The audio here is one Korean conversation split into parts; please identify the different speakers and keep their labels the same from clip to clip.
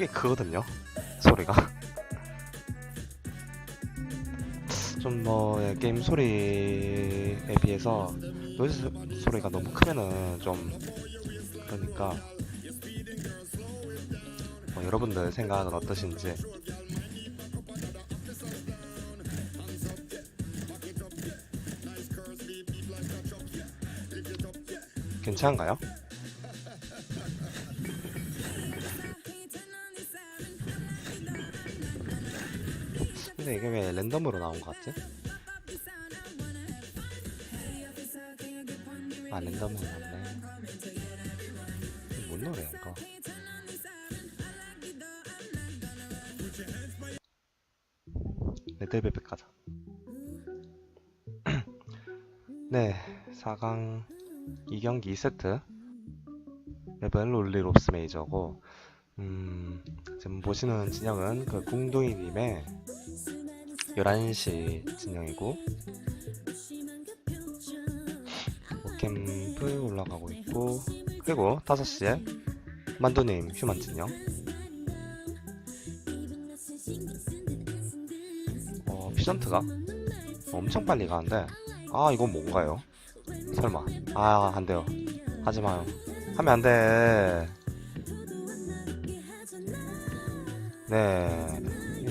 Speaker 1: 꽤 크거든요. 소리가. 좀 뭐 게임 소리에 비해서 노이즈 소리가 너무 크면은 좀 그러니까 뭐 여러분들 생각은 어떠신지 괜찮은가요? 근데 이게 왜 랜덤으로 나온 것 같지? 아 랜덤으로 나왔네 뭔 노래야 이거? 레드벨벳 가자. 네 4강 2경기 2세트. 맵은 롤리 롭스 메이저고 음, 지금 보시는 진영은 그 궁둥이님의 11시 진영이고 캠프 올라가고 있고 그리고 5시에 만두님 휴만 진영. 어, 피전트가 엄청 빨리 가는데 아 이건 뭔가요? 설마. 아 안돼요. 하지마요. 하면 안돼 네.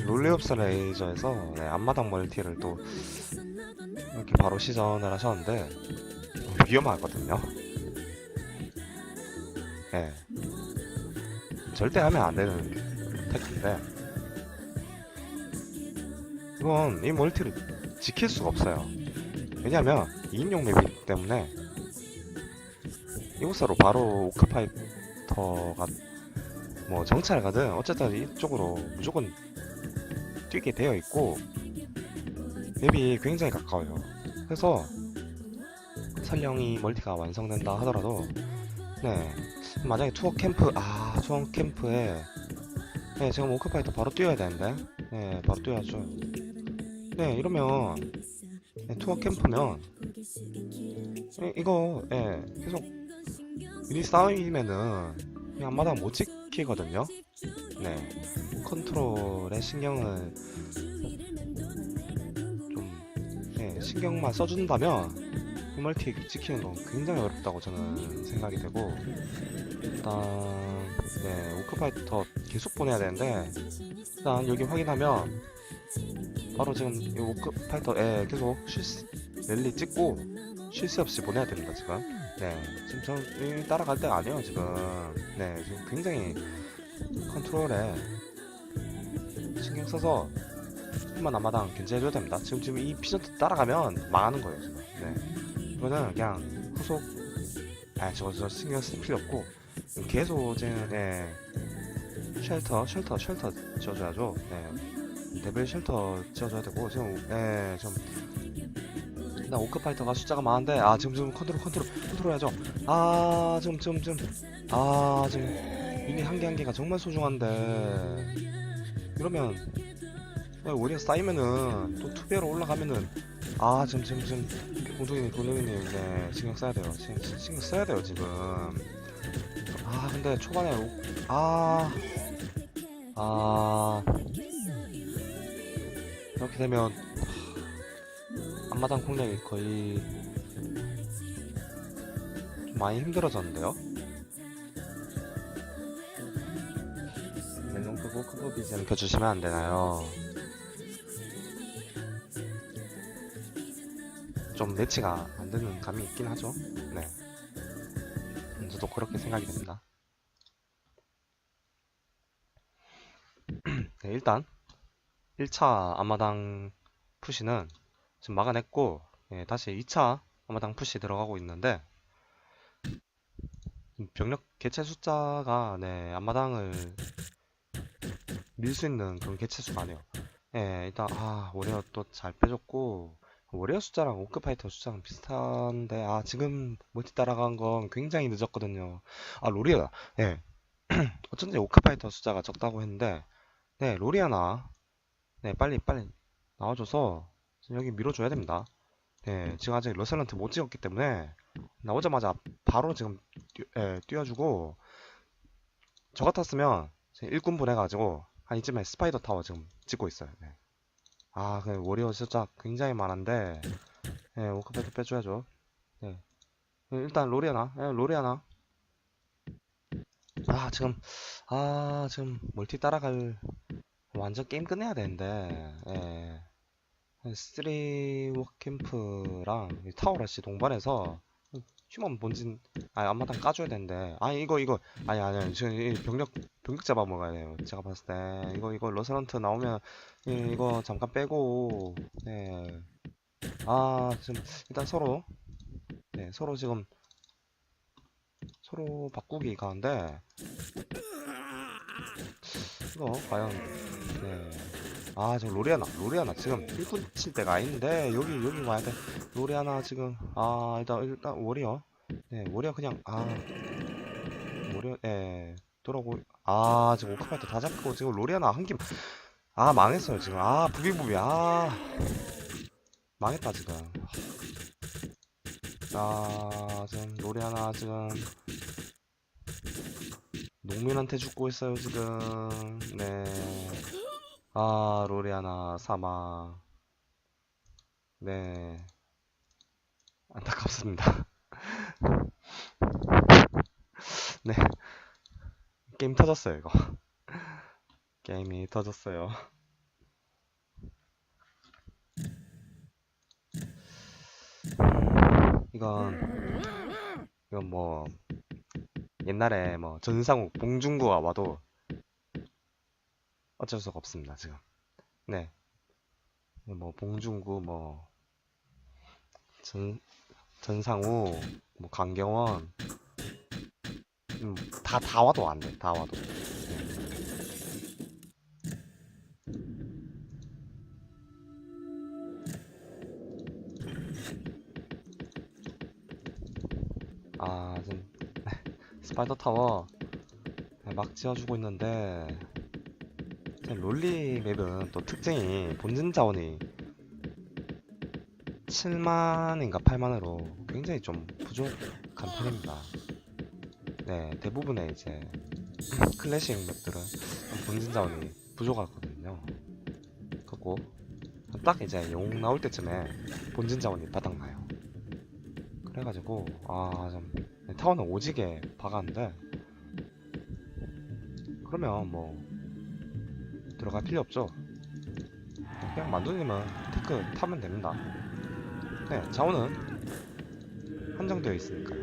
Speaker 1: 롤리옵스 레이저에서 네, 앞마당 멀티를 또 이렇게 바로 시전을 하셨는데 위험하거든요. 네. 절대 하면 안 되는 택인데. 이건 이 멀티를 지킬 수가 없어요. 왜냐면 2인용 맵이기 때문에 이곳으로 바로 오크파이터가 뭐 정찰을 가든 어쨌든 이쪽으로 무조건 뛰게 되어 있고 맵이 굉장히 가까워요. 그래서 설령 이 멀티가 완성된다 하더라도 네 만약에 투어 캠프 아 투어 캠프에 네 지금 오크파이터 바로 뛰어야 되는데 네 바로 뛰어야죠. 네 이러면 네, 투어 캠프면 예, 이거 예 계속 유닛 쌓이면은 그냥 앞마당 못 지키거든요. 네. 컨트롤에 신경을 좀 예, 신경만 써준다면 그 멀티 지키는 건 굉장히 어렵다고 저는 생각이 되고 일단 네 오크파이터 계속 보내야 되는데 일단 여기 확인하면 바로 지금 이 오크파이터 에 계속 쉴 랠리 찍고 쉴 새 없이 보내야 됩니다 지금 네 지금 저는 따라갈 때가 아니에요 지금. 네 지금 굉장히 컨트롤에 신경 써서 한번 앞마당 견제해줘야 됩니다. 지금 지금 이 피전트 따라가면 망하는 거예요 지금. 네. 이거는 그냥 후속 아 저거 저 신경 쓸 필요 없고 계속 지금 네. 쉘터 쉘터 쉘터 지어줘야죠. 네. 데빌 쉘터 지어줘야 되고 지금 네 좀 나 오크파이터가 숫자가 많은데 아 지금 지금 컨트롤 컨트롤 컨트롤 해야죠. 아 지금 지금 지금. 아 지금 유닛 한 개 한 개가 정말 소중한데. 이러면 야, 오히려 쌓이면은 또 투배로 올라가면은 아 지금 지금 지금. 공동이님 공동이님 네 신경 써야 돼요. 신, 신- 신경 써야 돼요 지금. 아 근데 초반에 오- 아. 아, 이렇게 되면 하, 앞마당 공략이 거의 좀 많이 힘들어졌는데요? 멜론 끄고 크고 비전 켜주시면 안 되나요? 좀 매치가 안 되는 감이 있긴 하죠. 네. 음, 저도 그렇게 생각이 됩니다. 네, 일단 1차 앞마당 푸시는 지금 막아냈고 예, 다시 2차 앞마당 푸시 들어가고 있는데 병력 개체 숫자가 네, 앞마당을 밀 수 있는 그런 개체 수가 아니에요. 예, 일단 아 워리어 또 잘 빼줬고 워리어 숫자랑 오크파이터 숫자랑 비슷한데 아 지금 멀티 따라간 건 굉장히 늦었거든요. 아 로리아 예 어쩐지 오크파이터 숫자가 적다고 했는데 네 로리아나 네 빨리 빨리 나와줘서 지금 여기 밀어줘야 됩니다. 네 지금 아직 러셀런트 못 찍었기 때문에 나오자마자 바로 지금 뛰, 예, 뛰어주고 저 같았으면 지금 일꾼 보내가지고 한 이쯤에 스파이더 타워 지금 짓고 있어요. 네. 아, 그 워리어 숫자 굉장히 많은데, 예, 오크패드 빼줘야죠. 네. 일단 로리아나, 예, 로리아나. 아, 지금, 아, 지금 멀티 따라갈 완전 게임 끝내야 되는데, 예. 쓰리 워캠프랑 이 타워러시 동반해서 휴먼 본진, 아니, 앞마당 까줘야 되는데, 아니, 이거, 이거, 아니, 아니, 지금 이 병력, 병력 잡아 먹어야 돼요. 제가 봤을 때. 이거, 이거, 러스런트 나오면, 이, 이거 잠깐 빼고, 네. 아, 지금, 일단 서로, 네, 서로 지금, 서로 바꾸기 가는데, 이거, 과연, 네. 아, 저 로리아나, 로리아나 지금 1분 칠 때가 아닌데, 여기, 여기 와야 돼. 로리아나 지금, 아, 일단, 일단, 워리어. 네, 워리어 그냥, 아, 워리어, 예, 돌아오고, 아, 지금 오크파이터 다 잡고, 지금 로리아나 한 김, 아, 망했어요, 지금. 아, 부비부비, 아. 망했다, 지금. 아, 지금, 로리아나 지금, 농민한테 죽고 있어요, 지금. 네. 아, 로리아나 사망. 네. 안타깝습니다. 네. 게임 터졌어요, 이거. 게임이 터졌어요. 이건, 이건 뭐, 옛날에 뭐, 전상욱, 봉준구가 와도 어쩔 수가 없습니다, 지금. 네. 뭐, 봉준구, 뭐, 전, 전상우, 뭐, 강경원, 음, 다, 다 와도 안 돼, 다 와도. 스파이더 타워, 네, 막 지어주고 있는데, 지금 롤리 맵은 또 특징이 본진 자원이 7만인가 8만으로 굉장히 좀 부족한 편입니다. 네, 대부분의 이제 클래식 맵들은 본진 자원이 부족하거든요. 그리고 딱 이제 영웅 나올 때쯤에 본진 자원이 바닥나요. 그래가지고 아좀 타워는 오지게 박았는데 그러면 뭐 들어갈 필요 없죠. 그냥 만두님은 테크 타면 됩니다. 네, 자원은 한정되어 있으니까요.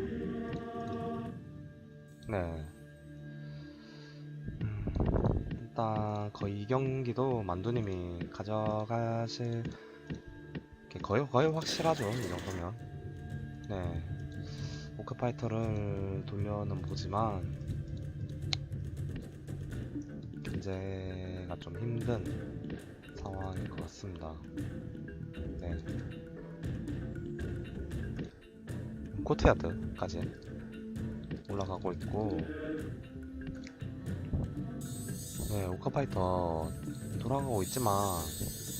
Speaker 1: 네. 음, 일단 거의 이 경기도 만두님이 가져가실 게 거의 거의 확실하죠. 이 정도면. 네. 오크파이터를 돌려는 보지만 견제가 좀 힘든 상황일 것 같습니다. 네. 코트야드까지 올라가고 있고 네, 오카파이터 돌아가고 있지만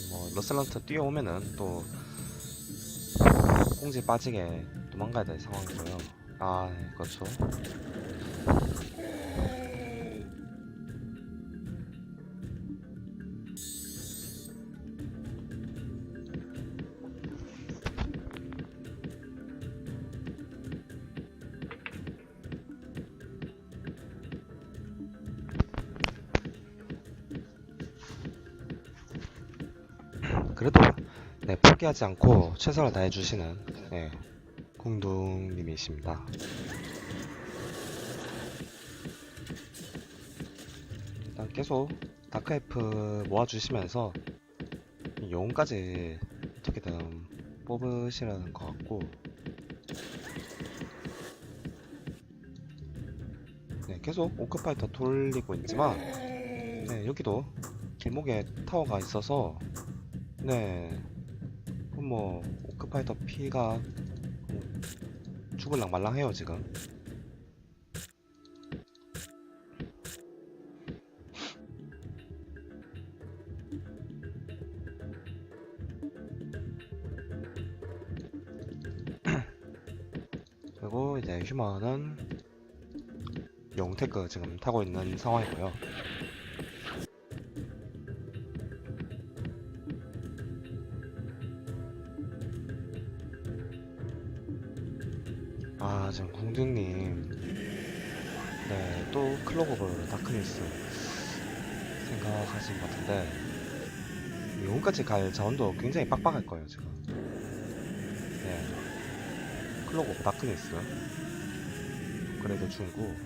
Speaker 1: 뭐 러셀런트 뛰어오면은 또 꽁지 빠지게 도망가야 될 상황이고요. 아, 네, 그렇죠. 그래도 네, 포기하지 않고 최선을 다해주시는 네, 공둥님이십니다. 일단 계속 다크에프 모아주시면서 이 영웅까지 어떻게든 뽑으시는 것 같고 네, 계속 오크파이터 돌리고 있지만 네, 여기도 길목에 타워가 있어서 네, 뭐 오크파이터 피가 뭐 죽을랑 말랑해요 지금. 그리고 이제 휴먼은 영테크 지금 타고 있는 상황이고요. 아, 지금 궁둥님. 네, 또 클로버 다크니스 생각하신 것 같은데, 용까지 갈 자원도 굉장히 빡빡할 거예요, 지금. 네. 클로버 다크니스. 그래도 중고.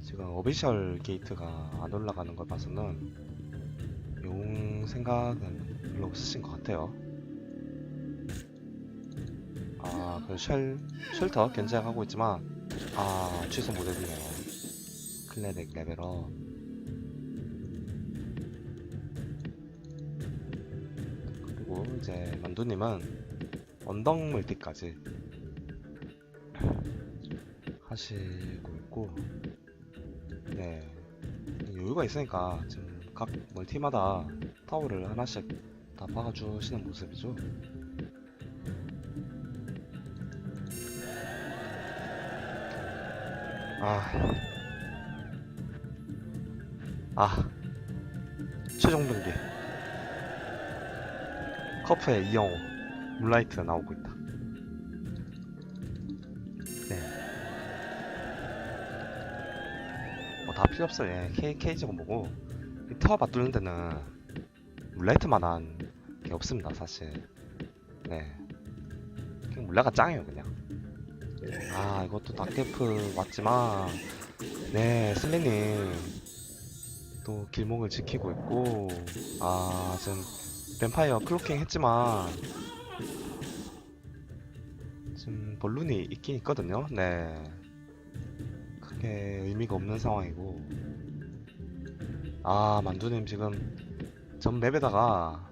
Speaker 1: 지금 어비셜 게이트가 안 올라가는 걸 봐서는, 용 생각은 별로 없으신 것 같아요. 아, 그 쉘, 쉘터 견제하고 있지만, 아, 취소 못해주네요. 클레릭 레벨업. 그리고 이제 만두님은 언덕 물티까지 하시고 있고, 네. 여유가 있으니까 지금 각 멀티마다 타워를 하나씩 다 박아주시는 모습이죠. 아. 아. 최종 경기. 커프의 이영호. 물라이트 나오고 있다. 네. 뭐 다 필요 없어요. 예. K, KG고 뭐고. 이 타워 맞뚫는 데는 물라이트만한 게 없습니다, 사실. 네. 그냥 물라가 짱이에요, 그냥. 아, 이것도 닥테프 왔지만, 네, 슬리님 또 길목을 지키고 있고, 아, 지금 뱀파이어 클로킹 했지만, 지금 볼룬이 있긴 있거든요. 네. 크게 의미가 없는 상황이고, 아, 만두님 지금 전 맵에다가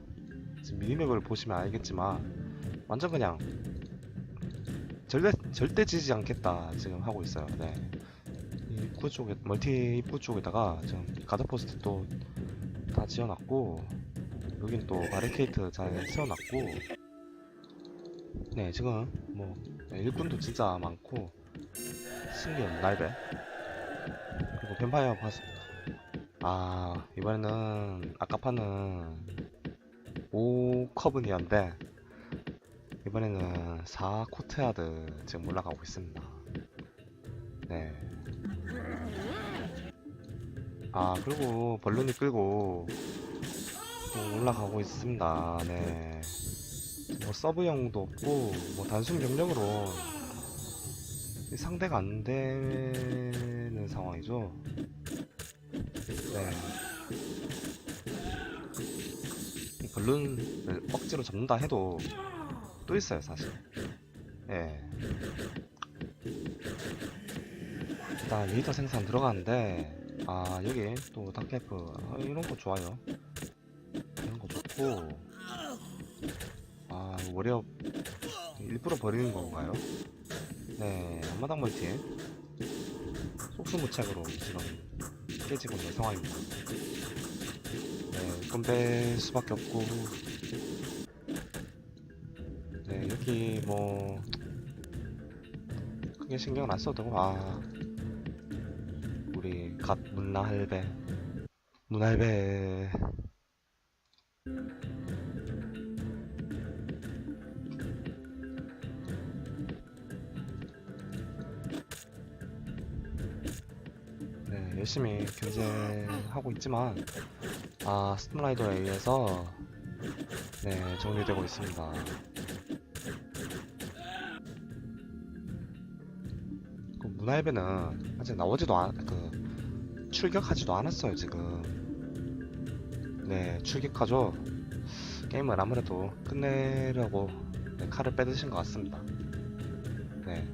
Speaker 1: 지금 미니맵을 보시면 알겠지만, 완전 그냥 절대 절대 지지 않겠다 지금 하고 있어요. 네. 이 입구 쪽에 멀티 입구 쪽에다가 지금 가드 포스트 또 다 지어놨고 여긴 또 바리케이트 잘 세워놨고 네 지금 뭐 네, 일꾼도 진짜 많고 신기한 날배 그리고 뱀파이어 파스 아 이번에는 아까 판은 5커브니언데 이번에는 4 코트야드 지금 올라가고 있습니다. 네. 아, 그리고 벌룬이 끌고 또 올라가고 있습니다. 네. 뭐 서브형도 없고, 뭐 단순 병력으로 이 상대가 안 되는 상황이죠. 네. 이 벌룬을 억지로 잡는다 해도 또 있어요 사실. 예. 일단 리더 생산 들어가는데 아 여기 또 닥테프 아, 이런 거 좋아요. 이런 거 좋고. 아 월요 일부러 버리는 건가요? 네 앞마당 멀티 속수무책으로 지금 깨지고 있는 상황입니다. 네 건배 수밖에 없고 네, 여기 뭐 크게 신경을 안 써도 아 우리 갓 문나할배 문할배 네, 열심히 견제하고 있지만 아 스톰라이더에 의해서 네 정리되고 있습니다. 그 문화일배는 아직 나오지도 않, 그, 출격하지도 않았어요, 지금. 네, 출격하죠. 게임을 아무래도 끝내려고 네, 칼을 빼드신 것 같습니다. 네.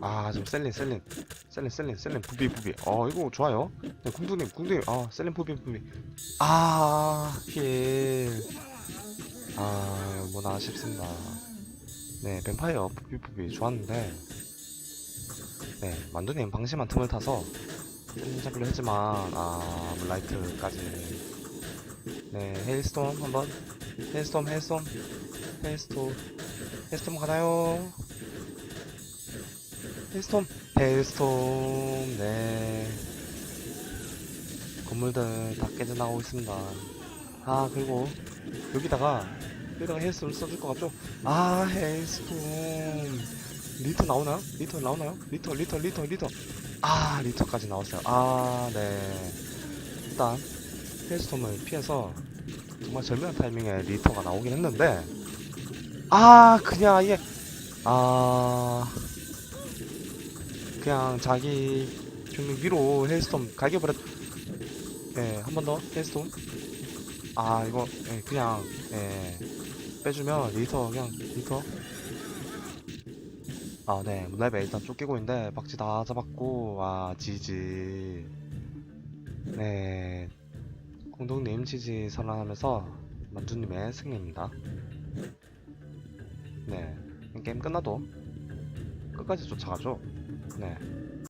Speaker 1: 아, 지금 셀린, 셀린. 셀린, 셀린, 셀린, 부비, 부비. 어, 이거 좋아요. 네, 궁두님, 궁두님. 아, 셀린, 부비, 부비. 아, 힐. 아, 뭐나 아쉽습니다. 네, 뱀파이어 푸비푸비 좋았는데, 네, 만두님 방심한 틈을 타서 꼼짝을 했지만, 아, 물라이트까지. 네, 헤일스톰 한번. 헤일스톰, 헤일스톰, 헤일스톰, 헤일스톰 가나요? 헤일스톰, 헤일스톰, 네. 건물들 다 깨져나가고 있습니다. 아, 그리고 여기다가 여기다가 헤이스톰 써줄 것 같죠? 아 헤이스톰 리터 나오나요? 리터 나오나요? 리터 리터 리터 리터 아 리터까지 나왔어요. 아네. 일단 헤이스톰을 피해서 정말 절묘한 타이밍에 리터가 나오긴 했는데. 아 그냥 아예. 아 그냥 자기 좀 위로 헤이스톰 갈겨버렸 예한 번더 헤이스톰. 아 이거 예, 그냥 예 빼주면 리터 그냥 리터? 아네. 문라이브 일단 쫓기고 있는데 박쥐 다 잡았고 와 지지. 네. 공동님 지지 선언하면서 만두님의 승리입니다. 네. 게임 끝나도 끝까지 쫓아가죠. 네